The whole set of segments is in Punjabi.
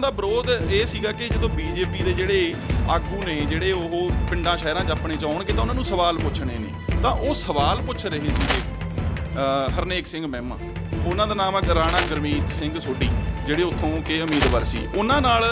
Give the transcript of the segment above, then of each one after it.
ਉਹਨਾਂ ਦਾ ਵਿਰੋਧ ਇਹ ਸੀਗਾ ਕਿ ਜਦੋਂ ਬੀਜੇਪੀ ਦੇ ਜਿਹੜੇ ਆਗੂ ਨੇ, ਜਿਹੜੇ ਉਹ ਪਿੰਡਾਂ, ਸ਼ਹਿਰਾਂ 'ਚ ਆਪਣੇ 'ਚ ਆਉਣਗੇ ਤਾਂ ਉਹਨਾਂ ਨੂੰ ਸਵਾਲ ਪੁੱਛਣੇ ਨੇ। ਤਾਂ ਉਹ ਸਵਾਲ ਪੁੱਛ ਰਹੇ ਸੀਗੇ ਹਰਨੇਕ ਸਿੰਘ ਮਹਿਮਾ। ਉਹਨਾਂ ਦਾ ਨਾਮ ਆ ਰਾਣਾ ਗੁਰਮੀਤ ਸਿੰਘ ਸੋਢੀ, ਜਿਹੜੇ ਉੱਥੋਂ ਕੇ ਉਮੀਦਵਾਰ ਸੀ। ਉਹਨਾਂ ਨਾਲ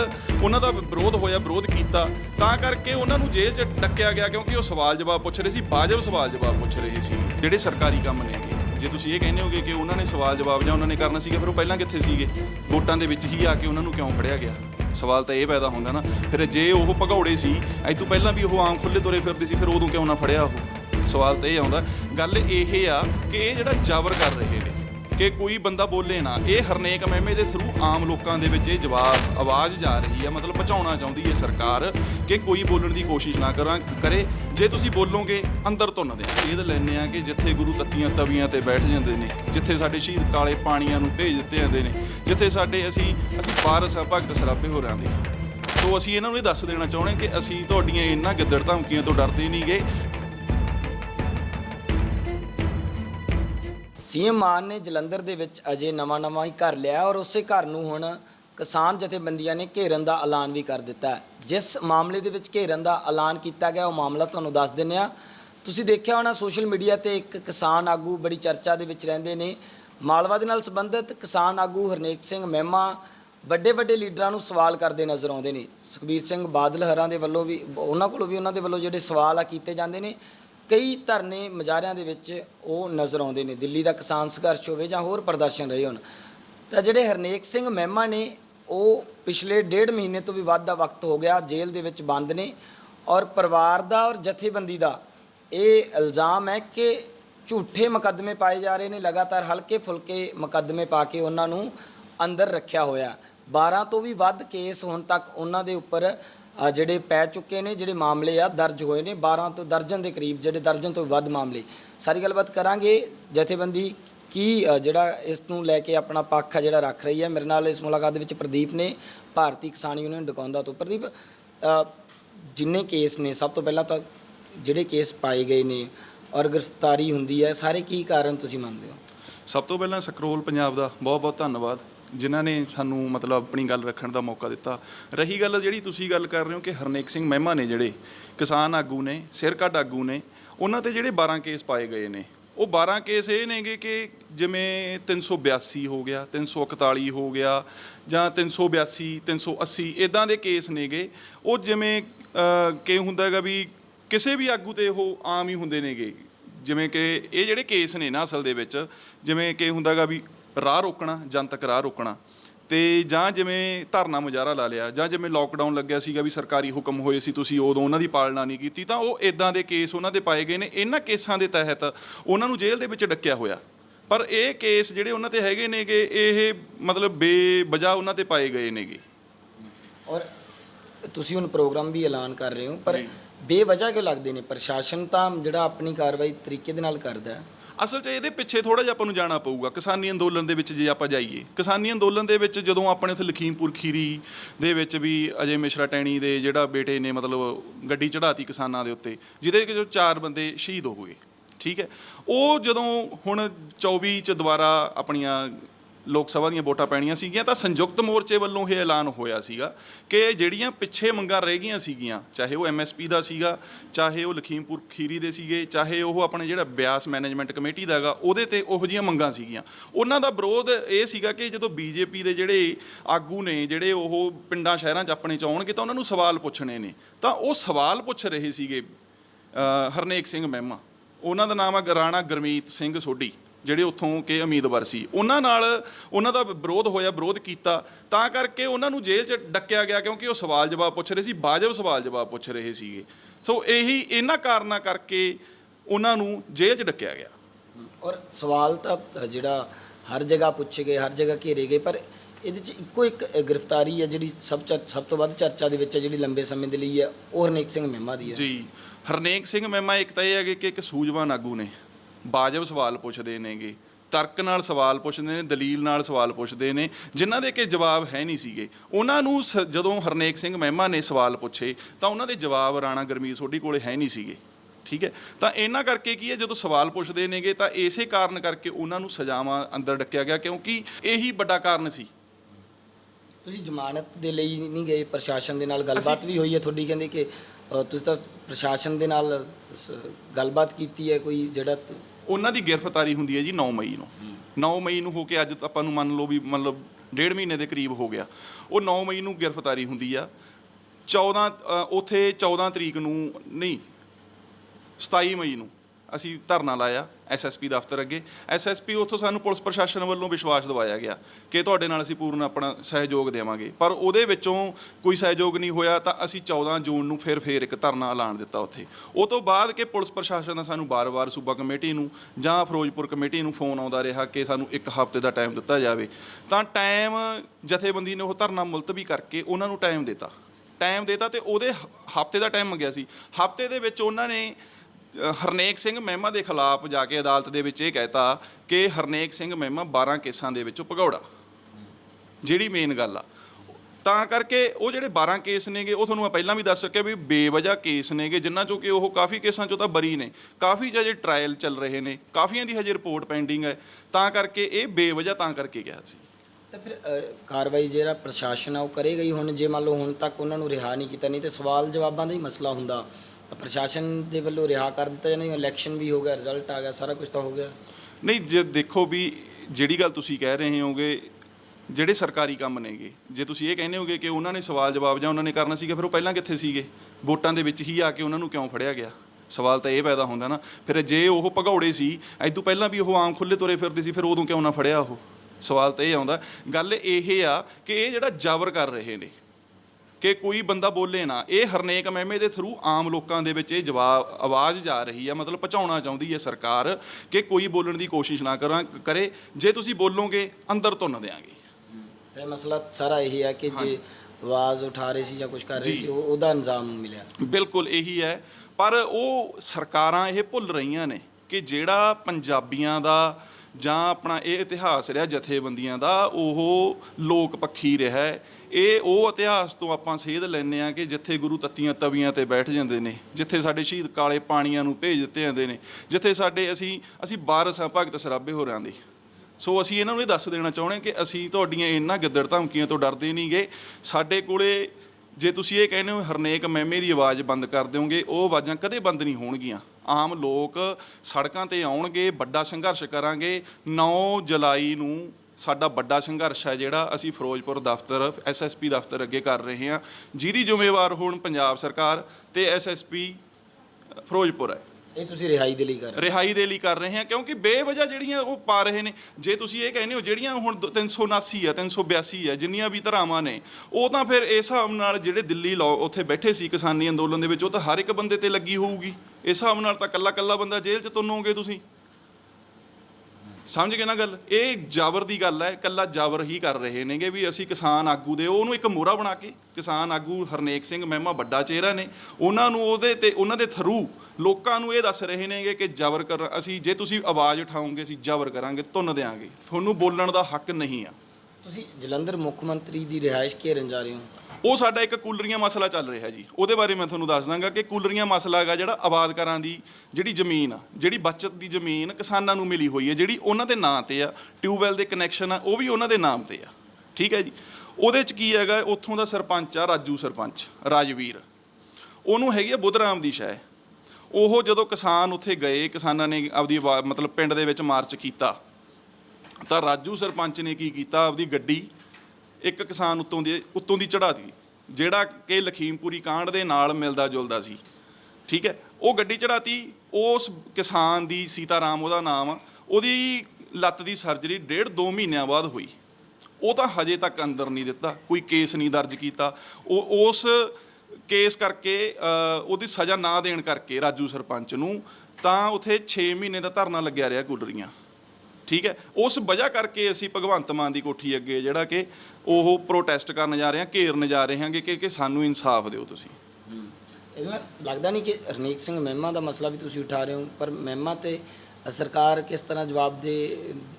ਉਹਨਾਂ ਦਾ ਵਿਰੋਧ ਹੋਇਆ, ਵਿਰੋਧ ਕੀਤਾ। ਤਾਂ ਕਰਕੇ ਉਹਨਾਂ ਨੂੰ ਜੇਲ੍ਹ 'ਚ ਡੱਕਿਆ ਗਿਆ ਕਿਉਂਕਿ ਉਹ ਸਵਾਲ ਜਵਾਬ ਪੁੱਛ ਰਹੇ ਸੀ, ਬਾਜਬ ਸਵਾਲ ਜਵਾਬ ਪੁੱਛ ਰਹੇ ਸੀ, ਜਿਹੜੇ ਸਰਕਾਰੀ ਕੰਮ ਨੇਗੇ ਜੇ ਤੁਸੀਂ ਇਹ ਕਹਿੰਦੇ ਹੋਗੇ ਕਿ ਉਹਨਾਂ ਨੇ ਸਵਾਲ ਜਵਾਬ ਜਾਂ ਉਹਨਾਂ ਨੇ ਕਰਨਾ ਸੀਗਾ, ਫਿਰ ਉਹ ਪਹਿਲਾਂ ਕਿੱਥੇ ਸੀਗੇ? ਵੋਟਾਂ ਦੇ ਵਿੱਚ ਹੀ ਆ ਕੇ ਉਹਨਾਂ ਨੂੰ ਕਿਉਂ ਫੜਿਆ ਗਿਆ? ਸਵਾਲ ਤਾਂ ਇਹ ਪੈਦਾ ਹੁੰਦਾ ਨਾ। ਫਿਰ ਜੇ ਉਹ ਭਗੌੜੇ ਸੀ, ਐ ਤੋਂ ਪਹਿਲਾਂ ਵੀ ਉਹ ਆਮ ਖੁੱਲੇ ਤੁਰੇ ਫਿਰਦੇ ਸੀ, ਫਿਰ ਉਦੋਂ ਕਿਉਂ ਨਾ ਫੜਿਆ ਉਹ? ਸਵਾਲ ਤਾਂ ਇਹ ਆਉਂਦਾ। ਗੱਲ ਇਹ ਆ ਕਿ ਇਹ ਜਿਹੜਾ ਜ਼ਬਰ ਕਰ ਰਹੇ ਨੇ ਕਿ ਕੋਈ ਬੰਦਾ ਬੋਲੇ ਨਾ। ਇਹ ਹਰਨੇਕ ਮਹਿਮੇ ਦੇ ਥਰੂ ਆਮ ਲੋਕਾਂ ਦੇ ਵਿੱਚ ਇਹ ਜਵਾਬ, ਆਵਾਜ਼ ਜਾ ਰਹੀ ਹੈ, ਮਤਲਬ ਪਹੁੰਚਾਉਣਾ ਚਾਹੁੰਦੀ ਹੈ ਸਰਕਾਰ ਕਿ ਕੋਈ ਬੋਲਣ ਦੀ ਕੋਸ਼ਿਸ਼ ਨਾ ਕਰਾਂ, ਕਰੇ। ਜੇ ਤੁਸੀਂ ਬੋਲੋਗੇ, ਅੰਦਰ ਧੁੰਨਦੇ ਦੇ ਇਹ ਲੈਣੇ ਆ ਕਿ ਜਿੱਥੇ ਗੁਰੂ ਤੱਤੀਆਂ ਤਵੀਆਂ ਤੇ ਬੈਠ ਜਾਂਦੇ ਨੇ, ਜਿੱਥੇ ਸਾਡੇ ਸ਼ਹੀਦ ਕਾਲੇ ਪਾਣੀਆਂ ਨੂੰ ਭੇਜ ਦਿੱਤੇ ਜਾਂਦੇ ਨੇ, ਜਿੱਥੇ ਸਾਡੇ ਅਸੀਂ ਅਸੀਂ ਵਾਰਸ ਭਗਤ ਸਰਾਭੇ ਹੋ ਰਹਿੰਦੇ। ਸੋ ਅਸੀਂ ਇਹਨਾਂ ਨੂੰ ਇਹ ਦੱਸ ਦੇਣਾ ਚਾਹੁੰਦੇ ਕਿ ਅਸੀਂ ਤੁਹਾਡੀਆਂ ਇਹਨਾਂ ਗਿੱਦੜ ਧਮਕੀਆਂ ਤੋਂ ਡਰਦੇ ਨਹੀਂਗੇ ਸੀਐਮ ਮਾਨ ਨੇ ਜਲੰਧਰ ਦੇ ਵਿੱਚ ਅਜੇ ਨਵਾਂ-ਨਵਾਂ ਹੀ ਘਰ ਲਿਆ ਔਰ ਉਸੇ ਘਰ ਨੂੰ ਹੁਣ ਕਿਸਾਨ ਜਥੇਬੰਦੀਆਂ ਨੇ ਘੇਰਨ ਦਾ ਐਲਾਨ ਵੀ ਕਰ ਦਿੱਤਾ ਹੈ। ਜਿਸ ਮਾਮਲੇ ਦੇ ਵਿੱਚ ਘੇਰਨ ਦਾ ਐਲਾਨ ਕੀਤਾ ਗਿਆ, ਉਹ ਮਾਮਲਾ ਤੁਹਾਨੂੰ ਦੱਸ ਦਿੰਨੇ ਆ ਤੁਸੀਂ ਦੇਖਿਆ ਹੋਣਾ ਸੋਸ਼ਲ ਮੀਡੀਆ ਤੇ ਇੱਕ ਕਿਸਾਨ ਆਗੂ ਬੜੀ ਚਰਚਾ ਦੇ ਵਿੱਚ ਰਹਿੰਦੇ ਨੇ। ਮਾਲਵਾ ਦੇ ਨਾਲ ਸੰਬੰਧਿਤ ਕਿਸਾਨ ਆਗੂ ਹਰਨੇਕ ਸਿੰਘ ਮਹਿਮਾ ਵੱਡੇ ਵੱਡੇ ਲੀਡਰਾਂ ਨੂੰ ਸਵਾਲ ਕਰਦੇ ਨਜ਼ਰ ਆਉਂਦੇ ਨੇ। ਸੁਖਬੀਰ ਸਿੰਘ ਬਾਦਲ ਹਰਾਂ ਦੇ ਵੱਲੋਂ ਵੀ, ਉਹਨਾਂ ਕੋਲੋਂ ਵੀ ਉਹਨਾਂ ਦੇ ਵੱਲੋਂ ਜਿਹੜੇ ਸਵਾਲ ਆ ਕੀਤੇ ਜਾਂਦੇ ਨੇ। ਕਈ ਧਰਨੇ ਮਜਾਰਿਆਂ ਦੇ ਵਿੱਚ ਉਹ ਨਜ਼ਰ ਆਉਂਦੇ ਨੇ। ਦਿੱਲੀ ਦਾ ਕਿਸਾਨ ਸੰਘਰਸ਼ ਹੋਵੇ ਜਾਂ ਹੋਰ ਪ੍ਰਦਰਸ਼ਨ ਰਹੇ ਹੋਣ। ਤਾਂ ਜਿਹੜੇ ਹਰਨੇਕ ਸਿੰਘ ਮਹਿਮਾ ਨੇ, ਉਹ ਪਿਛਲੇ ਡੇਢ ਮਹੀਨੇ ਤੋਂ ਵੀ ਵੱਧ ਦਾ ਵਕਤ ਹੋ ਗਿਆ, ਜੇਲ੍ਹ ਦੇ ਵਿੱਚ ਬੰਦ ਨੇ ਔਰ ਪਰਿਵਾਰ ਦਾ ਔਰ ਜਥੇਬੰਦੀ ਦਾ ਇਹ ਇਲਜ਼ਾਮ ਹੈ ਕਿ ਝੂਠੇ ਮੁਕੱਦਮੇ ਪਾਏ ਜਾ ਰਹੇ ਨੇ। ਲਗਾਤਾਰ ਹਲਕੇ ਫੁਲਕੇ ਮੁਕੱਦਮੇ ਪਾ ਕੇ ਉਹਨਾਂ ਨੂੰ ਅੰਦਰ ਰੱਖਿਆ ਹੋਇਆ। 12 ਤੋਂ ਵੀ ਵੱਧ ਕੇਸ ਹੁਣ ਤੱਕ ਉਹਨਾਂ ਦੇ ਉੱਪਰ ਅ, ਜਿਹੜੇ ਪੈ ਚੁੱਕੇ ਨੇ ਜਿਹੜੇ ਮਾਮਲੇ ਆ ਦਰਜ ਹੋਏ ਨੇ 12 ਤੋਂ ਦਰਜਨ ਦੇ ਕਰੀਬ ਜਿਹੜੇ ਦਰਜਨ ਤੋਂ ਵੱਧ ਮਾਮਲੇ। ਸਾਰੀ ਗੱਲਬਾਤ ਕਰਾਂਗੇ। ਜਥੇਬੰਦੀ ਕੀ ਅ, ਜਿਹੜਾ ਇਸ ਨੂੰ ਲੈ ਕੇ ਆਪਣਾ ਪੱਖ ਆ ਜਿਹੜਾ ਰੱਖ ਰਹੀ ਹੈ? ਮੇਰੇ ਨਾਲ ਇਸ ਮੁਲਾਕਾਤ ਦੇ ਵਿੱਚ ਪ੍ਰਦੀਪ ਨੇ ਭਾਰਤੀ ਕਿਸਾਨ ਯੂਨੀਅਨ ਡਕੌਂਦਾ ਤੋਂ। ਪ੍ਰਦੀਪ ਅ, ਜਿੰਨੇ ਕੇਸ ਨੇ ਸਭ ਤੋਂ ਪਹਿਲਾਂ ਤਾਂ ਜਿਹੜੇ ਕੇਸ ਪਾਏ ਗਏ ਨੇ ਔਰ ਗ੍ਰਿਫਤਾਰੀ ਹੁੰਦੀ ਹੈ ਸਾਰੇ ਕੀ ਕਾਰਨ ਤੁਸੀਂ ਮੰਨਦੇ ਹੋ? ਸਭ ਤੋਂ ਪਹਿਲਾਂ ਸਕਰੋਲ ਪੰਜਾਬ ਦਾ। ਬਹੁਤ ਬਹੁਤ ਧੰਨਵਾਦ। ਜਿਨ੍ਹਾਂ ਨੇ ਸਾਨੂੰ ਮਤਲਬ ਆਪਣੀ ਗੱਲ ਰੱਖਣ ਦਾ ਮੌਕਾ ਦਿੱਤਾ। ਰਹੀ ਗੱਲ ਜਿਹੜੀ ਤੁਸੀਂ ਗੱਲ ਕਰ ਰਹੇ ਹੋ ਕਿ ਹਰਨੇਕ ਸਿੰਘ ਮਹਿਮਾ ਨੇ ਜਿਹੜੇ ਕਿਸਾਨ ਆਗੂ ਨੇ ਸਿਰਕੱਢ ਆਗੂ ਨੇ, ਉਹਨਾਂ ਤੇ ਜਿਹੜੇ 12 ਕੇਸ ਪਾਏ ਗਏ ਨੇ। ਉਹ 12 ਕੇਸ ਇਹ ਨੇਗੇ ਕਿ ਜਿਵੇਂ 382 ਹੋ ਗਿਆ 341 ਹੋ ਗਿਆ ਜਾਂ 382 380 ਇਦਾਂ ਦੇ ਕੇਸ ਨੇਗੇ। ਉਹ ਜਿਵੇਂ ਕਿ ਹੁੰਦਾ ਹੈਗਾ ਵੀ ਕਿਸੇ ਵੀ ਆਗੂ ਤੇ ਉਹ ਆਮ ਹੀ ਹੁੰਦੇ ਨੇਗੇ। ਜਿਵੇਂ ਕਿ ਇਹ ਜਿਹੜੇ ਕੇਸ ਨੇ ਨਾ ਅਸਲ ਦੇ ਵਿੱਚ, ਜਿਵੇਂ ਕਿ ਹੁੰਦਾ ਹੁੰਦਾਗਾ ਵੀ ਰਾਹ ਰੋਕਣਾ ਜਨਤਕ ਰਾਹ ਰੋਕਣਾ। ਤੇ ਜਾਂ ਜਿਵੇਂ ਧਰਨਾ ਮੁਜ਼ਾਹਰਾ ਲਾ ਲਿਆ ਜਾਂ ਜਿਵੇਂ ਲੋਕਡਾਊਨ ਲੱਗਿਆ ਸੀਗਾ ਵੀ ਸਰਕਾਰੀ ਹੁਕਮ ਹੋਏ ਸੀ ਤੁਸੀਂ ਉਦੋਂ ਉਹਨਾਂ ਦੀ ਪਾਲਣਾ ਨਹੀਂ ਕੀਤੀ ਤਾਂ ਉਹ ਇਦਾਂ ਦੇ ਕੇਸ ਉਹਨਾਂ ਦੇ ਪਾਏ ਗਏ ਨੇ। ਇਹਨਾਂ ਕੇਸਾਂ ਦੇ ਤਹਿਤ ਉਹਨਾਂ ਨੂੰ ਜੇਲ੍ਹ ਦੇ ਵਿੱਚ ਡੱਕਿਆ ਹੋਇਆ। ਪਰ ਇਹ ਕੇਸ ਜਿਹੜੇ ਉਹਨਾਂ ਤੇ ਹੈਗੇ ਨੇਗੇ ਇਹ ਮਤਲਬ ਬੇਵਜ੍ਹਾ ਉਹਨਾਂ ਤੇ ਪਾਏ ਗਏ ਨੇਗੇ। ਔਰ ਤੁਸੀਂ ਹੁਣ ਪ੍ਰੋਗਰਾਮ ਵੀ ਐਲਾਨ ਕਰ ਰਹੇ ਹੋ ਪਰ ਬੇਵਜ੍ਹਾ ਕਿਉਂ ਲੱਗਦੇ ਨੇ? ਪ੍ਰਸ਼ਾਸਨ ਤਾਂ ਜਿਹੜਾ ਆਪਣੀ ਕਾਰਵਾਈ ਤਰੀਕੇ ਦੇ ਨਾਲ ਕਰਦਾ ਹੈ। ਅਸਲ 'ਚ ਇਹਦੇ ਪਿੱਛੇ ਥੋੜਾ ਜਿਹਾ ਆਪਾਂ ਨੂੰ ਜਾਣਾ ਪਊਗਾ, ਕਿਸਾਨੀ ਅੰਦੋਲਨ ਦੇ ਵਿੱਚ ਜੇ ਆਪਾਂ ਜਾਈਏ। ਕਿਸਾਨੀ ਅੰਦੋਲਨ ਦੇ ਵਿੱਚ ਜਦੋਂ ਆਪਣੇ ਉੱਥੇ ਲਖੀਮਪੁਰ ਖੀਰੀ ਦੇ ਵਿੱਚ ਵੀ ਅਜੇ ਮਿਸ਼ਰਾ ਟੈਣੀ ਦੇ ਜਿਹੜਾ ਬੇਟੇ ਨੇ ਮਤਲਬ ਗੱਡੀ ਚੜਾਤੀ ਕਿਸਾਨਾਂ ਦੇ ਉੱਤੇ, ਜਿਹਦੇ ਵਿੱਚ ਚਾਰ ਬੰਦੇ ਸ਼ਹੀਦ ਹੋ ਗਏ, ਠੀਕ ਹੈ? ਉਹ ਜਦੋਂ ਹੁਣ 24 ਚ ਦੁਬਾਰਾ ਆਪਣੀਆਂ ਲੋਕ ਸਭਾ ਦੀਆਂ ਵੋਟਾਂ ਪੈਣੀਆਂ ਸੀਗੀਆਂ, ਤਾਂ ਸੰਯੁਕਤ ਮੋਰਚੇ ਵੱਲੋਂ ਇਹ ਐਲਾਨ ਹੋਇਆ ਸੀਗਾ ਕਿ ਜਿਹੜੀਆਂ ਪਿੱਛੇ ਮੰਗਾਂ ਰਹਿ ਗਈਆਂ ਸੀਗੀਆਂ, ਚਾਹੇ ਉਹ ਐਮਐਸਪੀ ਦਾ ਸੀਗਾ, ਚਾਹੇ ਉਹ ਲਖੀਮਪੁਰ ਖੀਰੀ ਦੇ ਸੀਗੇ, ਚਾਹੇ ਉਹ ਆਪਣੇ ਜਿਹੜਾ ਬਿਆਸ ਮੈਨੇਜਮੈਂਟ ਕਮੇਟੀ ਦਾ ਹੈਗਾ, ਉਹਦੇ ਤੇ ਉਹੋ ਜਿਹੀਆਂ ਮੰਗਾਂ ਸੀਗੀਆਂ। ਉਹਨਾਂ ਦਾ ਵਿਰੋਧ ਇਹ ਸੀਗਾ ਕਿ ਜਦੋਂ ਬੀਜੇਪੀ ਦੇ ਜਿਹੜੇ ਆਗੂ ਨੇ, ਜਿਹੜੇ ਉਹ ਪਿੰਡਾਂ ਸ਼ਹਿਰਾਂ 'ਚ ਆਪਣੇ 'ਚ ਆਉਣਗੇ, ਤਾਂ ਉਹਨਾਂ ਨੂੰ ਸਵਾਲ ਪੁੱਛਣੇ ਨੇ। ਤਾਂ ਉਹ ਸਵਾਲ ਪੁੱਛ ਰਹੇ ਸੀਗੇ ਹਰਨੇਕ ਸਿੰਘ ਮਹਿਮਾ। ਉਹਨਾਂ ਦਾ ਨਾਮ ਹੈ ਰਾਣਾ ਗੁਰਮੀਤ ਸਿੰਘ ਸੋਢੀ। ਜਿਹੜੇ ਉੱਥੋਂ ਕੇ ਉਮੀਦਵਾਰ ਸੀ। ਉਹਨਾਂ ਨਾਲ ਉਹਨਾਂ ਦਾ ਵਿਰੋਧ ਹੋਇਆ ਵਿਰੋਧ ਕੀਤਾ। ਤਾਂ ਕਰਕੇ ਉਹਨਾਂ ਨੂੰ ਜੇਲ੍ਹ 'ਚ ਡੱਕਿਆ ਗਿਆ ਕਿਉਂਕਿ ਉਹ ਸਵਾਲ ਜਵਾਬ ਪੁੱਛ ਰਹੇ ਸੀ ਵਾਜਬ ਸਵਾਲ ਜਵਾਬ ਪੁੱਛ ਰਹੇ ਸੀਗੇ। ਸੋ ਇਹੀ ਇਹਨਾਂ ਕਾਰਨਾਂ ਕਰਕੇ ਉਹਨਾਂ ਨੂੰ ਜੇਲ੍ਹ 'ਚ ਡੱਕਿਆ ਗਿਆ। ਔਰ ਸਵਾਲ ਤਾਂ ਜਿਹੜਾ ਹਰ ਜਗ੍ਹਾ ਪੁੱਛੇ ਗਏ ਹਰ ਜਗ੍ਹਾ ਘੇਰੇ ਗਏ ਪਰ ਇਹਦੇ ਚ ਇੱਕੋ ਇੱਕ ਗ੍ਰਿਫਤਾਰੀ ਹੈ ਜਿਹੜੀ ਸਭ ਸਭ ਤੋਂ ਵੱਧ ਚਰਚਾ ਦੇ ਵਿੱਚ ਹੈ ਜਿਹੜੀ ਲੰਬੇ ਸਮੇਂ ਦੇ ਲਈ ਹੈ ਉਹ ਹਰਨੇਕ ਸਿੰਘ ਮਹਿਮਾ ਦੀ ਹੈ। ਜੀ। ਹਰਨੇਕ ਸਿੰਘ ਮਹਿਮਾ ਇੱਕ ਤਾਂ ਇਹ ਹੈਗੇ ਕਿ ਇੱਕ ਸੂਝਵਾਨ ਆਗੂ ਨੇ। ਵਾਜਬ ਸਵਾਲ ਪੁੱਛਦੇ ਨੇਗੇ ਤਰਕ ਨਾਲ ਸਵਾਲ ਪੁੱਛਦੇ ਨੇ ਦਲੀਲ ਨਾਲ ਸਵਾਲ ਪੁੱਛਦੇ ਨੇ ਜਿਨ੍ਹਾਂ ਦੇ ਕਿ ਜਵਾਬ ਹੈ ਨਹੀਂ ਸੀਗੇ। ਉਹਨਾਂ ਨੂੰ ਜਦੋਂ ਹਰਨੇਕ ਸਿੰਘ ਮਹਿਮਾ ਨੇ ਸਵਾਲ ਪੁੱਛੇ ਤਾਂ ਉਹਨਾਂ ਦੇ ਜਵਾਬ ਰਾਣਾ ਗਰਮੀਤ ਸੋਢੀ ਕੋਲੇ ਹੈ ਨਹੀਂ ਸੀਗੇ। ਠੀਕ ਹੈ? ਤਾਂ ਇਹਨਾਂ ਕਰਕੇ ਕੀ ਹੈ ਜਦੋਂ ਸਵਾਲ ਪੁੱਛਦੇ ਨੇਗੇ ਤਾਂ ਇਸੇ ਕਾਰਨ ਕਰਕੇ ਉਹਨਾਂ ਨੂੰ ਸਜ਼ਾਵਾਂ ਅੰਦਰ ਡੱਕਿਆ ਗਿਆ ਕਿਉਂਕਿ ਇਹੀ ਵੱਡਾ ਕਾਰਨ ਸੀ। ਤੁਸੀਂ ਜ਼ਮਾਨਤ ਦੇ ਲਈ ਨਹੀਂ ਗਏ ਪ੍ਰਸ਼ਾਸਨ ਦੇ ਨਾਲ ਗੱਲਬਾਤ ਵੀ ਹੋਈ ਹੈ ਤੁਹਾਡੀ ਕਹਿੰਦੇ ਕਿ ਤੁਸੀਂ ਤਾਂ ਪ੍ਰਸ਼ਾਸਨ ਦੇ ਨਾਲ ਗੱਲਬਾਤ ਕੀਤੀ ਹੈ ਕੋਈ ਜਿਹੜਾ ਉਹਨਾਂ ਦੀ ਗ੍ਰਿਫਤਾਰੀ ਹੁੰਦੀ ਹੈ ਜੀ 9 ਮਈ ਨੂੰ। 9 ਮਈ ਨੂੰ ਹੋ ਕੇ ਅੱਜ ਆਪਾਂ ਨੂੰ ਮੰਨ ਲਓ ਵੀ ਮਤਲਬ ਡੇਢ ਮਹੀਨੇ ਦੇ ਕਰੀਬ ਹੋ ਗਿਆ। ਉਹ 9 ਮਈ ਨੂੰ ਗ੍ਰਿਫਤਾਰੀ ਹੁੰਦੀ ਆ। 14 ਅ, ਉਥੇ 14 ਤਰੀਕ ਨੂੰ ਨਹੀਂ 27 ਮਈ ਨੂੰ। ਅਸੀਂ ਧਰਨਾ ਲਾਇਆ ਐਸਐਸਪੀ ਦਫ਼ਤਰ ਅੱਗੇ। ਐਸਐਸਪੀ ਉੱਥੋਂ ਸਾਨੂੰ ਪੁਲਿਸ ਪ੍ਰਸ਼ਾਸਨ ਵੱਲੋਂ ਵਿਸ਼ਵਾਸ ਦਿਵਾਇਆ ਗਿਆ ਕਿ ਤੁਹਾਡੇ ਨਾਲ ਅਸੀਂ ਪੂਰਨ ਆਪਣਾ ਸਹਿਯੋਗ ਦੇਵਾਂਗੇ। ਪਰ ਉਹਦੇ ਵਿੱਚੋਂ ਕੋਈ ਸਹਿਯੋਗ ਨਹੀਂ ਹੋਇਆ ਤਾਂ ਅਸੀਂ 14 ਜੂਨ ਨੂੰ ਫਿਰ ਫੇਰ ਇੱਕ ਧਰਨਾ ਐਲਾਨ ਦਿੱਤਾ ਉੱਥੇ। ਉਹ ਤੋਂ ਬਾਅਦ ਕਿ ਪੁਲਿਸ ਪ੍ਰਸ਼ਾਸਨ ਦਾ ਸਾਨੂੰ ਬਾਰ-ਬਾਰ ਸੂਬਾ ਕਮੇਟੀ ਨੂੰ ਜਾਂ ਫਿਰੋਜ਼ਪੁਰ ਕਮੇਟੀ ਨੂੰ ਫੋਨ ਆਉਂਦਾ ਰਿਹਾ ਕਿ ਸਾਨੂੰ ਇੱਕ ਹਫ਼ਤੇ ਦਾ ਟਾਈਮ ਦਿੱਤਾ ਜਾਵੇ। ਤਾਂ ਟਾਈਮ ਜਥੇਬੰਦੀ ਨੇ ਉਹ ਧਰਨਾ ਮੁਲਤਵੀ ਕਰਕੇ ਉਹਨਾਂ ਨੂੰ ਟਾਈਮ ਦਿੱਤਾ। ਟਾਈਮ ਦਿੱਤਾ ਤੇ ਉਹਦੇ ਹਫ਼ਤੇ ਦਾ ਟਾਈਮ ਮੰਗਿਆ ਸੀ। ਹਫ਼ਤੇ ਦੇ ਵਿੱਚ ਉਹਨਾਂ ਨੇ ਹਰਨੇਕ ਸਿੰਘ ਮਹਿਮਾ ਦੇ ਖਿਲਾਫ ਜਾ ਕੇ ਅਦਾਲਤ ਦੇ ਵਿੱਚ ਇਹ ਕਹਿਤਾ ਕਿ ਹਰਨੇਕ ਸਿੰਘ ਮਹਿਮਾ 12 ਕੇਸਾਂ ਦੇ ਵਿੱਚੋਂ ਭਗੌੜਾ। ਜਿਹੜੀ ਮੇਨ ਗੱਲ ਆ। ਤਾਂ ਕਰਕੇ ਉਹ ਜਿਹੜੇ 12 ਕੇਸ ਨੇਗੇ, ਉਹ ਤੁਹਾਨੂੰ ਮੈਂ ਪਹਿਲਾਂ ਵੀ ਦੱਸ ਸਕਿਆ ਵੀ ਬੇਵਜਾ ਕੇਸ ਨੇਗੇ ਜਿਨ੍ਹਾਂ ਚੋਂ ਕਿ ਉਹ ਕਾਫੀ ਕੇਸਾਂ ਚੋਂ ਤਾਂ ਬਰੀ ਨੇ। ਕਾਫੀ ਜਿਹੇ ਟ੍ਰਾਇਲ ਚੱਲ ਰਹੇ ਨੇ, ਕਾਫੀਆਂ ਦੀ ਹਜੇ ਰਿਪੋਰਟ ਪੈਂਡਿੰਗ ਹੈ। ਤਾਂ ਕਰਕੇ ਇਹ ਬੇਵਜ੍ਹਾ ਤਾਂ ਕਰਕੇ ਗਿਆ ਸੀ। ਤਾਂ ਫਿਰ ਕਾਰਵਾਈ ਜਿਹੜਾ ਪ੍ਰਸ਼ਾਸਨ ਆ ਉਹ ਕਰੇਗਾ ਹੀ ਹੁਣ। ਜੇ ਮੰਨ ਲਓ ਹੁਣ ਤੱਕ ਉਹਨਾਂ ਨੂੰ ਰਿਹਾ ਨਹੀਂ ਕੀਤਾ, ਨਹੀਂ ਤੇ ਸਵਾਲ ਜਵਾਬਾਂ ਦਾ ਹੀ ਮਸਲਾ ਹੁੰਦਾ। ਪ੍ਰਸ਼ਾਸਨ ਦੇ ਵੱਲੋਂ ਰਿਹਾ ਕਰ ਦਿੱਤਾ ਜਾਂ ਨਹੀਂ ਇਲੈਕਸ਼ਨ ਵੀ ਹੋ ਗਿਆ ਰਿਜ਼ਲਟ ਆ ਗਿਆ, ਸਾਰਾ ਕੁਝ ਤਾਂ ਹੋ ਗਿਆ। ਨਹੀਂ, ਜੇ ਦੇਖੋ ਵੀ ਜਿਹੜੀ ਗੱਲ ਤੁਸੀਂ ਕਹਿ ਰਹੇ ਹੋਗੇ, ਜਿਹੜੇ ਸਰਕਾਰੀ ਕੰਮ ਨੇਗੇ, ਜੇ ਤੁਸੀਂ ਇਹ ਕਹਿੰਦੇ ਹੋਗੇ ਕਿ ਉਹਨਾਂ ਨੇ ਸਵਾਲ ਜਵਾਬ ਜਾਂ ਉਹਨਾਂ ਨੇ ਕਰਨਾ ਸੀਗਾ, ਫਿਰ ਉਹ ਪਹਿਲਾਂ ਕਿੱਥੇ ਸੀਗੇ? ਵੋਟਾਂ ਦੇ ਵਿੱਚ ਹੀ ਆ ਕੇ ਉਹਨਾਂ ਨੂੰ ਕਿਉਂ ਫੜਿਆ ਗਿਆ? ਸਵਾਲ ਤਾਂ ਇਹ ਪੈਦਾ ਹੁੰਦਾ ਨਾ। ਫਿਰ ਜੇ ਉਹ ਭਗੌੜੇ ਸੀ ਐਦੋਂ ਪਹਿਲਾਂ ਵੀ ਉਹ ਆਮ ਖੁੱਲੇ ਤੁਰੇ ਫਿਰਦੇ ਸੀ, ਫਿਰ ਉਦੋਂ ਕਿਉਂ ਨਾ ਫੜਿਆ ਉਹ? ਸਵਾਲ ਤਾਂ ਇਹ ਆਉਂਦਾ। ਗੱਲ ਇਹ ਆ ਕਿ ਇਹ ਜਿਹੜਾ ਜ਼ਬਰ ਕਰ ਰਹੇ ਨੇ ਕਿ ਕੋਈ ਬੰਦਾ ਬੋਲੇ ਨਾ ਇਹ ਹਰਨੇਕ ਮਹਿਮੇ ਦੇ ਥਰੂ ਆਮ ਲੋਕਾਂ ਦੇ ਵਿੱਚ ਇਹ ਜਵਾਬ ਆਵਾਜ਼ ਜਾ ਰਹੀ ਹੈ ਮਤਲਬ ਪਹੁੰਚਾਉਣਾ ਚਾਹੁੰਦੀ ਹੈ ਸਰਕਾਰ ਕਿ ਕੋਈ ਬੋਲਣ ਦੀ ਕੋਸ਼ਿਸ਼ ਨਾ ਕਰਾਂ ਕਰੇ। ਜੇ ਤੁਸੀਂ ਬੋਲੋਗੇ ਅੰਦਰ ਤੁੰਨ ਦੇਾਂਗੇ ਤੇ ਮਸਲਾ ਸਾਰਾ ਇਹੀ ਹੈ ਕਿ ਜੇ ਆਵਾਜ਼ ਉਠਾ ਰਹੇ ਸੀ ਜਾਂ ਕੁਝ ਕਰ ਰਹੇ ਸੀ ਉਹ- ਉਹਦਾ ਨਿਜ਼ਾਮ ਮਿਲਿਆ। ਬਿਲਕੁਲ ਇਹੀ ਹੈ। ਪਰ ਉਹ ਸਰਕਾਰਾਂ ਇਹ ਭੁੱਲ ਰਹੀਆਂ ਨੇ ਕਿ ਜਿਹੜਾ ਪੰਜਾਬੀਆਂ ਦਾ ਜਾਂ ਆਪਣਾ ਇਹ ਇਤਿਹਾਸ ਰਿਹਾ ਜਥੇਬੰਦੀਆਂ ਦਾ, ਉਹ ਲੋਕ ਪੱਖੀ ਰਿਹਾ ਇਹ ਉਹ ਇਤਿਹਾਸ ਤੋਂ ਆਪਾਂ ਸੇਧ ਲੈਂਦੇ ਆ ਕਿ ਜਿੱਥੇ ਗੁਰੂ ਤੱਤੀਆਂ ਤਵੀਆਂ ਤੇ ਬੈਠ ਜਾਂਦੇ ਨੇ, ਜਿੱਥੇ ਸਾਡੇ ਸ਼ਹੀਦ ਕਾਲੇ ਪਾਣੀਆਂ ਨੂੰ ਭੇਜ ਦਿੱਤੇ ਜਾਂਦੇ ਨੇ, ਜਿੱਥੇ ਸਾਡੇ ਅਸੀਂ ਅਸੀਂ ਬਾਰਸ ਹਾਂ, ਭਗਤ ਸਰਾਭੇ ਹੋਰਾਂ ਦੇ ਸੋ ਅਸੀਂ ਇਹਨਾਂ ਨੂੰ ਇਹ ਦੱਸ ਦੇਣਾ ਚਾਹੁੰਦੇ ਕਿ ਅਸੀਂ ਤੁਹਾਡੀਆਂ ਇਹਨਾਂ ਗਿੱਦੜ ਧਮਕੀਆਂ ਤੋਂ ਡਰਦੇ ਨਹੀਂਗੇ। ਸਾਡੇ ਕੋਲੇ ਜੇ ਤੁਸੀਂ ਇਹ ਕਹਿੰਦੇ ਹੋ ਹਰਨੇਕ ਮਹਿਮੇ ਦੀ ਆਵਾਜ਼ ਬੰਦ ਕਰ ਦਿਓਗੇ, ਉਹ ਆਵਾਜ਼ਾਂ ਕਦੇ ਬੰਦ ਨਹੀਂ ਹੋਣਗੀਆਂ। ਆਮ ਲੋਕ ਸੜਕਾਂ ਤੇ ਆਉਣਗੇ, ਵੱਡਾ ਸੰਘਰਸ਼ ਕਰਾਂਗੇ। 9 ਜੁਲਾਈ ਨੂੰ ਸਾਡਾ ਵੱਡਾ ਸੰਘਰਸ਼ ਹੈ ਜਿਹੜਾ ਅਸੀਂ ਫਿਰੋਜ਼ਪੁਰ ਦਫ਼ਤਰ ਐਸਐਸਪੀ ਦਫ਼ਤਰ ਅੱਗੇ ਕਰ ਰਹੇ ਹਾਂ। ਜਿਹਦੀ ਜ਼ਿੰਮੇਵਾਰ ਹੁਣ ਪੰਜਾਬ ਸਰਕਾਰ ਤੇ ਐਸਐਸਪੀ ਫਿਰੋਜ਼ਪੁਰ ਹੈ। ਇਹ ਤੁਸੀਂ ਰਿਹਾਈ ਦੇ ਲਈ ਕਰ ਰਹੇ ਰਿਹਾਈ ਦੇ ਲਈ ਕਰ ਰਹੇ ਹਾਂ, ਕਿਉਂਕਿ ਬੇਵਜ੍ਹਾ ਜਿਹੜੀਆਂ ਉਹ ਪਾ ਰਹੇ ਨੇ, ਜੇ ਤੁਸੀਂ ਇਹ ਕਹਿੰਦੇ ਹੋ, ਜਿਹੜੀਆਂ ਹੁਣ ਦ- 379 ਆ 382 ਆ, ਜਿੰਨੀਆਂ ਵੀ ਧਰਾਵਾਂ ਨੇ, ਉਹ ਤਾਂ ਫਿਰ ਇਸ ਹਿਸਾਬ ਨਾਲ ਜਿਹੜੇ ਦਿੱਲੀ ਲੋ ਉੱਥੇ ਬੈਠੇ ਸੀ ਕਿਸਾਨੀ ਅੰਦੋਲਨ ਦੇ ਵਿੱਚ, ਉਹ ਤਾਂ ਹਰ ਇੱਕ ਬੰਦੇ ਤੇ ਲੱਗੀ ਹੋਊਗੀ। ਇਸ ਹਿਸਾਬ ਨਾਲ ਤਾਂ ਕੱਲਾ ਕੱਲਾ ਬੰਦਾ ਜੇਲ੍ਹ 'ਚ ਤੁੰਨੋਗੇ ਤੁਸੀਂ। ਸਮਝ ਗਏ ਨਾ ਗੱਲ? ਇਹ ਜਾਬਰ ਦੀ ਗੱਲ ਹੈ, ਇਕੱਲਾ ਜਾਬਰ ਹੀ ਕਰ ਰਹੇ ਨੇਗੇ ਵੀ ਅਸੀਂ ਕਿਸਾਨ ਆਗੂ ਦੇ, ਉਹਨੂੰ ਇੱਕ ਮੋਹਰਾ ਬਣਾ ਕੇ, ਕਿਸਾਨ ਆਗੂ ਹਰਨੇਕ ਸਿੰਘ ਮਹਿਮਾ ਵੱਡਾ ਚਿਹਰਾ ਨੇ, ਉਹਨਾਂ ਨੂੰ ਉਹਦੇ ਤੇ, ਉਹਨਾਂ ਦੇ ਥਰੂ ਲੋਕਾਂ ਨੂੰ ਇਹ ਦੱਸ ਰਹੇ ਨੇਗੇ ਕਿ ਜ਼ਬਰ ਕਰ, ਅਸੀਂ ਜੇ ਤੁਸੀਂ ਆਵਾਜ਼ ਉਠਾਓਗੇ, ਅਸੀਂ ਜ਼ਬਰ ਕਰਾਂਗੇ, ਧੁੰਨ ਦੇਾਂਗੇ ਤੁਹਾਨੂੰ ਬੋਲਣ ਦਾ ਹੱਕ ਨਹੀਂ ਆ। ਤੁਸੀਂ ਜਲੰਧਰ ਮੁੱਖ ਮੰਤਰੀ ਦੀ ਰਿਹਾਇਸ਼ ਘੇਰਨ ਜਾ ਰਹੇ ਹੋ। ਉਹ ਸਾਡਾ ਇੱਕ ਕੂਲਰੀਆਂ ਮਸਲਾ ਚੱਲ ਰਿਹਾ ਜੀ। ਉਹਦੇ ਬਾਰੇ ਮੈਂ ਤੁਹਾਨੂੰ ਦੱਸ ਦਾਂਗਾ ਕਿ ਕੂਲਰੀਆਂ ਮਸਲਾ ਹੈਗਾ ਜਿਹੜਾ ਆਬਾਦਕਾਰਾਂ ਦੀ ਜਿਹੜੀ ਜ਼ਮੀਨ ਆ, ਜਿਹੜੀ ਬਚਤ ਦੀ ਜ਼ਮੀਨ ਕਿਸਾਨਾਂ ਨੂੰ ਮਿਲੀ ਹੋਈ ਹੈ, ਜਿਹੜੀ ਉਹਨਾਂ ਦੇ ਨਾਂ ਤੇ ਆ, ਟਿਊਬਵੈਲ ਦੇ ਕਨੈਕਸ਼ਨ ਆ, ਉਹ ਵੀ ਉਹਨਾਂ ਦੇ ਨਾਮ ਤੇ ਆ। ਠੀਕ ਹੈ ਜੀ? ਉਹਦੇ ਚ ਕੀ ਹੈਗਾ, ਉੱਥੋਂ ਦਾ ਸਰਪੰਚ ਆ, ਰਾਜੂ ਸਰਪੰਚ, ਰਾਜਵੀਰ। ਉਹਨੂੰ ਹੈਗੀ ਆ ਬੁੱਧਰਾਮ ਦੀ ਸ਼ੈ। ਉਹ ਜਦੋਂ ਕਿਸਾਨ ਉੱਥੇ ਗਏ, ਕਿਸਾਨਾਂ ਨੇ ਆਪਦੀ ਆਵਾ- ਮਤਲਬ ਪਿੰਡ ਦੇ ਵਿੱਚ ਮਾਰਚ ਕੀਤਾ, ਤਾਂ ਰਾਜੂ ਸਰਪੰਚ ਨੇ ਕੀ ਕੀਤਾ, ਆਪਦੀ ਗੱਡੀ ਇੱਕ ਕਿਸਾਨ ਉੱਤੋਂ ਦੀ ਉੱਤੋਂ ਦੀ ਚੜਾ ਜਿਹੜਾ ਕਿ ਲਖੀਮਪੁਰੀ ਕਾਂਡ ਦੇ ਨਾਲ ਮਿਲਦਾ ਜੁਲਦਾ ਸੀ। ਠੀਕ ਹੈ? ਉਹ ਗੱਡੀ ਚੜਾਤੀ ਉਸ ਕਿਸਾਨ ਦੀ ਸੀਤਾਰਾਮ ਉਹਦਾ ਨਾਮ ਆ, ਉਹਦੀ ਲੱਤ ਦੀ ਸਰਜਰੀ ਡੇਢ ਦੋ ਮਹੀਨਿਆਂ ਬਾਅਦ ਹੋਈ। ਉਹ ਤਾਂ ਹਜੇ ਤੱਕ ਅੰਦਰ ਨਹੀਂ ਦਿੱਤਾ ਕੋਈ ਕੇਸ ਨਹੀਂ ਦਰਜ ਕੀਤਾ। ਉਹ ਉਸ ਕੇਸ ਕਰਕੇ ਉਹਦੀ ਸਜ਼ਾ ਨਾ ਦੇਣ ਕਰਕੇ ਰਾਜੂ ਸਰਪੰਚ ਨੂੰ ਤਾਂ ਉਥੇ 6 ਮਹੀਨੇ ਦਾ ਧਰਨਾ ਲੱਗਿਆ ਰਿਹਾ ਗੁੱਡਰੀਆਂ ਠੀਕ ਹੈ? ਉਸ ਵਜ੍ਹਾ ਕਰਕੇ ਅਸੀਂ ਭਗਵੰਤ ਮਾਨ ਦੀ ਕੋਠੀ ਅੱਗੇ ਜਿਹੜਾ ਕਿ ਉਹ ਪ੍ਰੋਟੈਸਟ ਕਰਨ ਜਾ ਰਹੇ ਹਾਂ ਘੇਰਨ ਜਾ ਰਹੇ ਹਾਂਗੇ ਕਿ ਕਿ ਸਾਨੂੰ ਇਨਸਾਫ ਦਿਓ ਤੁਸੀਂ। ਇਹਦੇ ਲੱਗਦਾ ਨਹੀਂ ਕਿ ਹਰਨੇਕ ਸਿੰਘ ਮਹਿਮਾ ਦਾ ਮਸਲਾ ਵੀ ਤੁਸੀਂ ਉਠਾ ਰਹੇ ਹੋ ਪਰ ਮਹਿਮਾ ਤੇ ਸਰਕਾਰ ਕਿਸ ਤਰ੍ਹਾਂ ਜਵਾਬ ਦੇ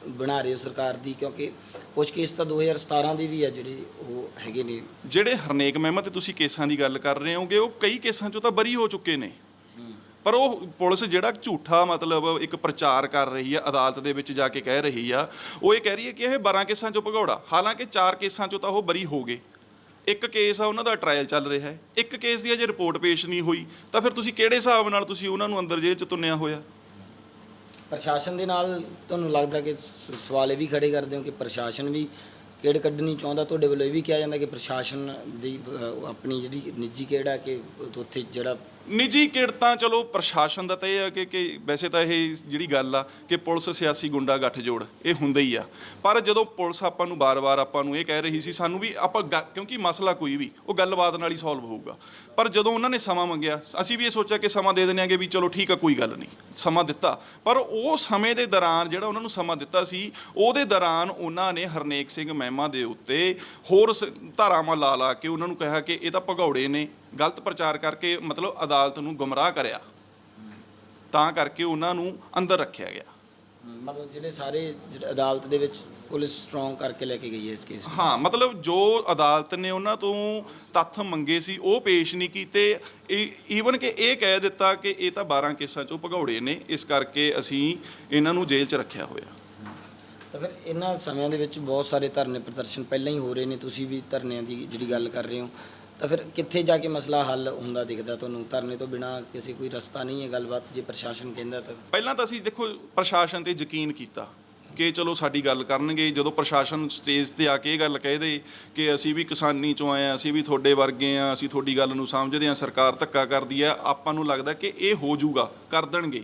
ਬਣਾ ਰਹੀ ਹੈ ਸਰਕਾਰ ਦੀ? ਕਿਉਂਕਿ ਕੁਝ ਕੇਸ ਤਾਂ 2017 ਦੇ ਵੀ ਆ ਜਿਹੜੇ ਉਹ ਹੈਗੇ ਨੇ। ਜਿਹੜੇ ਹਰਨੇਕ ਮਹਿਮਦ ਤੇ ਤੁਸੀਂ ਕੇਸਾਂ ਦੀ ਗੱਲ ਕਰ ਰਹੇ ਹੋਗੇ ਉਹ ਕਈ ਕੇਸਾਂ ਚੋਂ ਤਾਂ ਬਰੀ ਹੋ ਚੁੱਕੇ ਨੇ। ਪਰ ਉਹ ਪੁਲਿਸ ਜਿਹੜਾ ਝੂਠਾ ਮਤਲਬ ਇੱਕ ਪ੍ਰਚਾਰ ਕਰ ਰਹੀ ਆ, ਅਦਾਲਤ ਦੇ ਵਿੱਚ ਜਾ ਕੇ ਕਹਿ ਰਹੀ ਆ, ਉਹ ਇਹ ਕਹਿ ਰਹੀ ਹੈ ਕਿ ਇਹ 12 ਕੇਸਾਂ ਚੋਂ ਭਗੌੜਾ। ਹਾਲਾਂਕਿ 4 ਕੇਸਾਂ ਚੋਂ ਤਾਂ ਉਹ ਬਰੀ ਹੋ ਗਏ। ਇੱਕ ਕੇਸ ਆ, ਉਹਨਾਂ ਦਾ ਟ੍ਰਾਇਲ ਚੱਲ ਰਿਹਾ ਹੈ। ਇੱਕ ਕੇਸ ਦੀ ਅਜੇ ਰਿਪੋਰਟ ਪੇਸ਼ ਨਹੀਂ ਹੋਈ। ਤਾਂ ਫਿਰ ਤੁਸੀਂ ਕਿਹੜੇ ਹਿਸਾਬ ਨਾਲ ਤੁਸੀਂ ਉਹਨਾਂ ਨੂੰ ਅੰਦਰ ਜੇਲ੍ਹ 'ਚ ਤੁੰਨਿਆ ਹੋਇਆ? ਪ੍ਰਸ਼ਾਸਨ ਦੇ ਨਾਲ ਤੁਹਾਨੂੰ ਲੱਗਦਾ ਕਿ ਸਵਾਲ ਇਹ ਵੀ ਖੜੇ ਕਰਦੇ ਹੋ ਕਿ ਪ੍ਰਸ਼ਾਸਨ ਵੀ ਕਿਹੜ ਕੱਢਣੀ ਚਾਹੁੰਦਾ? ਤੁਹਾਡੇ ਵੱਲੋਂ ਇਹ ਵੀ ਕਿਹਾ ਜਾਂਦਾ ਕਿ ਪ੍ਰਸ਼ਾਸਨ ਦੀ ਆਪਣੀ ਜਿਹੜੀ ਨਿੱਜੀ ਕਿਹੜਾ ਕਿ ਉੱਥੇ ਜਿਹੜਾ ਨਿੱਜੀ ਕਿਰਤਾਂ, ਚਲੋ ਪ੍ਰਸ਼ਾਸਨ ਦਾ ਤਾਂ ਇਹ ਆ ਕਿ ਕਿ ਵੈਸੇ ਤਾਂ ਇਹ ਜਿਹੜੀ ਗੱਲ ਆ ਕਿ ਪੁਲਿਸ ਸਿਆਸੀ ਗੁੰਡਾ ਗੱਠਜੋੜ, ਇਹ ਹੁੰਦਾ ਹੀ ਆ। ਪਰ ਜਦੋਂ ਪੁਲਿਸ ਆਪਾਂ ਨੂੰ ਬਾਰ-ਬਾਰ ਆਪਾਂ ਨੂੰ ਇਹ ਕਹਿ ਰਹੀ ਸੀ, ਸਾਨੂੰ ਵੀ ਆਪਾਂ ਗ- ਕਿਉਂਕਿ ਮਸਲਾ ਕੋਈ ਵੀ, ਉਹ ਗੱਲਬਾਤ ਨਾਲ ਹੀ ਸੋਲਵ ਹੋਊਗਾ। ਪਰ ਜਦੋਂ ਉਹਨਾਂ ਨੇ ਸਮਾਂ ਮੰਗਿਆ, ਅਸੀਂ ਵੀ ਇਹ ਸੋਚਿਆ ਕਿ ਸਮਾਂ ਦੇ ਦਿੰਦੇ ਆਂਗੇ ਵੀ ਚਲੋ ਠੀਕ ਆ, ਕੋਈ ਗੱਲ ਨਹੀਂ, ਸਮਾਂ ਦਿੱਤਾ। ਪਰ ਉਹ ਸਮੇਂ ਦੇ ਦੌਰਾਨ ਜਿਹੜਾ ਉਹਨਾਂ ਨੂੰ ਸਮਾਂ ਦਿੱਤਾ ਸੀ, ਉਹਦੇ ਦੌਰਾਨ ਉਹਨਾਂ ਨੇ ਹਰਨੇਕ ਸਿੰਘ ਮਹਿਮਾ ਦੇ ਉੱਤੇ ਹੋਰ ਸ- ਧਾਰਾਵਾਂ ਲਾ ਲਾ ਕੇ ਉਹਨਾਂ ਨੂੰ ਕਿਹਾ ਕਿ ਇਹ ਤਾਂ ਭਗੌੜੇ ਨੇ ਗਲਤ ਪ੍ਰਚਾਰ ਕਰਕੇ ਮਤਲਬ ਅਦਾਲਤ ਨੂੰ ਗੁੰਮਰਾਹ ਕਰਿਆ। ਤਾਂ ਕਰਕੇ ਉਹਨਾਂ ਨੂੰ ਅੰਦਰ ਰੱਖਿਆ ਗਿਆ। ਮਤਲਬ ਜਿਹੜੇ ਸਾਰੇ ਅਦਾਲਤ ਦੇ ਵਿੱਚ ਪੁਲਿਸ ਸਟਰੋਂਗ ਕਰਕੇ ਲੈ ਕੇ ਗਈ ਹੈ ਇਸ ਕੇਸ ਹਾਂ ਮਤਲਬ ਜੋ ਅਦਾਲਤ ਨੇ ਉਹਨਾਂ ਤੋਂ ਤੱਥ ਮੰਗੇ ਸੀ ਉਹ ਪੇਸ਼ ਨਹੀਂ ਕੀਤੇ। ਈਵਨ ਕਿ ਇਹ ਕਹਿ ਦਿੱਤਾ ਕਿ ਇਹ ਤਾਂ 12 ਕੇਸਾਂ ਚੋਂ ਭਗੌੜੇ ਨੇ ਇਸ ਕਰਕੇ ਅਸੀਂ ਇਹਨਾਂ ਨੂੰ ਜੇਲ੍ਹ 'ਚ ਰੱਖਿਆ ਹੋਇਆ। ਤਾਂ ਫਿਰ ਇਹਨਾਂ ਸਮਿਆਂ ਦੇ ਵਿੱਚ ਬਹੁਤ ਸਾਰੇ ਧਰਨੇ ਪ੍ਰਦਰਸ਼ਨ ਪਹਿਲਾਂ ਹੀ ਹੋ ਰਹੇ ਨੇ। ਤੁਸੀਂ ਵੀ ਧਰਨਿਆਂ ਦੀ ਜਿਹੜੀ ਗੱਲ ਕਰ ਰਹੇ ਹੋ। ਤਾਂ ਫਿਰ ਕਿੱਥੇ ਜਾ ਕੇ ਮਸਲਾ ਹੱਲ ਹੁੰਦਾ ਦਿਖਦਾ ਤੁਹਾਨੂੰ? ਧਰਨੇ ਤੋਂ ਬਿਨਾ ਕਿਸੇ ਕੋਈ ਰਸਤਾ ਨਹੀਂ ਹੈ ਗੱਲਬਾਤ, ਜੇ ਪ੍ਰਸ਼ਾਸਨ ਕਹਿੰਦਾ ਤਾਂ। ਪਹਿਲਾਂ ਤਾਂ ਅਸੀਂ ਦੇਖੋ, ਪ੍ਰਸ਼ਾਸਨ ਤੇ ਯਕੀਨ ਕੀਤਾ ਕਿ ਚਲੋ ਸਾਡੀ ਗੱਲ ਕਰਨਗੇ। ਜਦੋਂ ਪ੍ਰਸ਼ਾਸਨ ਸਟੇਜ ਤੇ ਆ ਕੇ ਇਹ ਗੱਲ ਕਹਿ ਦੇ ਕਿ ਅਸੀਂ ਵੀ ਕਿਸਾਨੀ ਚੋਂ ਆਏ ਆ ਅਸੀਂ ਵੀ ਤੁਹਾਡੇ ਵਰਗੇ ਆ ਅਸੀਂ ਤੁਹਾਡੀ ਗੱਲ ਨੂੰ ਸਮਝਦੇ ਆ ਸਰਕਾਰ ਧੱਕਾ ਕਰਦੀ ਆ ਆਪਾਂ ਨੂੰ ਲੱਗਦਾ ਕਿ ਇਹ ਹੋ ਜਾਊਗਾ, ਕਰ ਦੇਣਗੇ।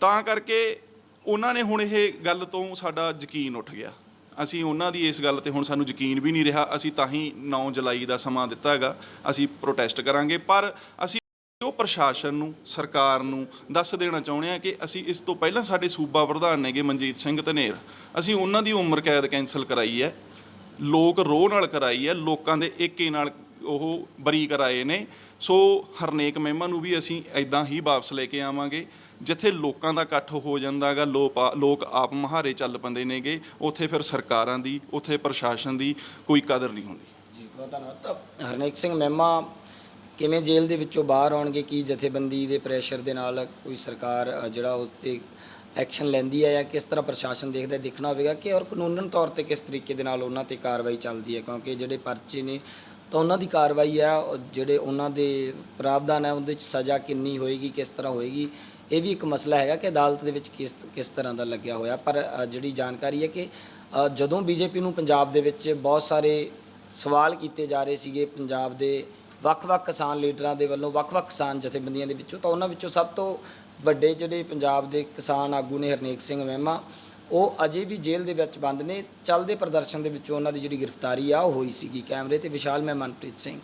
ਤਾਂ ਕਰਕੇ ਉਹਨਾਂ ਨੇ ਹੁਣ ਇਹ ਗੱਲ ਤੋਂ ਸਾਡਾ ਯਕੀਨ ਉੱਠ ਗਿਆ। ਅਸੀਂ ਉਹਨਾਂ ਦੀ ਇਸ ਗੱਲ ਤੇ ਹੁਣ ਸਾਨੂੰ ਯਕੀਨ ਵੀ ਨਹੀਂ ਰਿਹਾ, ਅਸੀਂ ਤਾਂ ਹੀ 9 ਜੁਲਾਈ ਦਾ ਸਮਾਂ ਦਿੱਤਾ ਹੈਗਾ, ਅਸੀਂ ਪ੍ਰੋਟੈਸਟ ਕਰਾਂਗੇ, ਪਰ ਅਸੀਂ ਉਹ ਪ੍ਰਸ਼ਾਸਨ ਨੂੰ, ਸਰਕਾਰ ਨੂੰ ਦੱਸ ਦੇਣਾ ਚਾਹੁੰਦੇ ਆ ਕਿ ਅਸੀਂ ਇਸ ਤੋਂ ਪਹਿਲਾਂ ਸਾਡੇ ਸੂਬਾ ਪ੍ਰਧਾਨ ਨੇਗੇ ਮਨਜੀਤ ਸਿੰਘ ਧਨੇਰ, ਅਸੀਂ ਉਹਨਾਂ ਦੀ ਉਮਰ ਕੈਦ ਕੈਂਸਲ ਕਰਾਈ ਹੈ, ਲੋਕ ਰੋਹ ਨਾਲ ਕਰਾਈ ਹੈ, ਲੋਕਾਂ ਦੇ ਏਕੇ ਨਾਲ ਉਹ ਬਰੀ ਕਰਾਏ ਨੇ, ਸੋ ਹਰਨੇਕ ਮਹਿਮਾ ਨੂੰ ਵੀ ਅਸੀਂ ਐਦਾਂ ਹੀ ਵਾਪਸ ਲੈ ਕੇ ਆਵਾਂਗੇ। ਜਿੱਥੇ ਲੋਕਾਂ ਦਾ ਇਕੱਠ ਹੋ ਜਾਂਦਾਗਾ ਲੋਕ ਲੋਕ ਆਪ ਮਹਾਰੇ ਚੱਲ ਪੈਂਦੇ ਨੇਗੇ, ਉੱਥੇ ਫਿਰ ਸਰਕਾਰਾਂ ਦੀ, ਉੱਥੇ ਪ੍ਰਸ਼ਾਸਨ ਦੀ ਕੋਈ ਕਦਰ ਨਹੀਂ ਹੁੰਦੀ। ਜੀ, ਬਹੁਤ ਧੰਨਵਾਦ। ਹਰਨੇਕ ਸਿੰਘ ਮਹਿਮਾ, ਕਿਵੇਂ ਜੇਲ੍ਹ ਦੇ ਵਿੱਚੋਂ ਬਾਹਰ ਆਉਣਗੇ? ਕੀ ਜਥੇਬੰਦੀ ਦੇ ਪ੍ਰੈਸ਼ਰ ਦੇ ਨਾਲ ਕੋਈ ਸਰਕਾਰ ਜਿਹੜਾ ਉਸ ਤੇ ਐਕਸ਼ਨ ਲੈਂਦੀ ਹੈ ਜਾਂ ਕਿਸ ਤਰ੍ਹਾਂ ਪ੍ਰਸ਼ਾਸਨ ਦੇਖਦਾ ਦੇਖਣਾ ਹੋਵੇਗਾ ਕਿ ਔਰ ਕਾਨੂੰਨਨ ਤੌਰ ਤੇ ਕਿਸ ਤਰੀਕੇ ਦੇ ਨਾਲ ਉਹਨਾਂ ਤੇ ਕਾਰਵਾਈ ਚੱਲਦੀ ਹੈ? ਕਿਉਂਕਿ ਜਿਹੜੇ ਪਰਚੇ ਨੇ, ਤਾਂ ਉਹਨਾਂ ਦੀ ਕਾਰਵਾਈ ਹੈ ਜਿਹੜੇ ਉਹਨਾਂ ਦੇ ਪ੍ਰਾਵਧਾਨ ਹੈ, ਉਹਦੇ ਵਿੱਚ ਸਜ਼ਾ ਕਿੰਨੀ ਹੋਏਗੀ, ਕਿਸ ਤਰ੍ਹਾਂ ਹੋਏਗੀ? ਇਹ ਵੀ ਇੱਕ ਮਸਲਾ ਹੈਗਾ ਕਿ ਅਦਾਲਤ ਦੇ ਵਿੱਚ ਕਿਸ ਕਿਸ ਤਰ੍ਹਾਂ ਦਾ ਲੱਗਿਆ ਹੋਇਆ। ਪਰ ਜਿਹੜੀ ਜਾਣਕਾਰੀ ਹੈ ਕਿ ਅ, ਜਦੋਂ ਬੀਜੇਪੀ ਨੂੰ ਪੰਜਾਬ ਦੇ ਵਿੱਚ ਬਹੁਤ ਸਾਰੇ ਸਵਾਲ ਕੀਤੇ ਜਾ ਰਹੇ ਸੀਗੇ ਪੰਜਾਬ ਦੇ ਵੱਖ-ਵੱਖ ਕਿਸਾਨ ਲੀਡਰਾਂ ਦੇ ਵੱਲੋਂ ਵੱਖ-ਵੱਖ ਕਿਸਾਨ ਜਥੇਬੰਦੀਆਂ ਦੇ ਵਿੱਚੋਂ ਤਾਂ ਉਹਨਾਂ ਵਿੱਚੋਂ ਸਭ ਤੋਂ ਵੱਡੇ ਜਿਹੜੇ ਪੰਜਾਬ ਦੇ ਕਿਸਾਨ ਆਗੂ ਨੇ ਹਰਨੇਕ ਸਿੰਘ ਮਹਿਮਾ ਉਹ ਅਜੇ ਵੀ ਜੇਲ੍ਹ ਦੇ ਵਿੱਚ ਬੰਦ ਨੇ। ਚੱਲਦੇ ਪ੍ਰਦਰਸ਼ਨ ਦੇ ਵਿੱਚੋਂ ਉਹਨਾਂ ਦੀ ਜਿਹੜੀ ਗ੍ਰਿਫਤਾਰੀ ਆ ਉਹ ਹੋਈ ਸੀਗੀ। ਕੈਮਰੇ ਤੇ ਵਿਸ਼ਾਲ ਮੈਂ ਮਨਪ੍ਰੀਤ ਸਿੰਘ।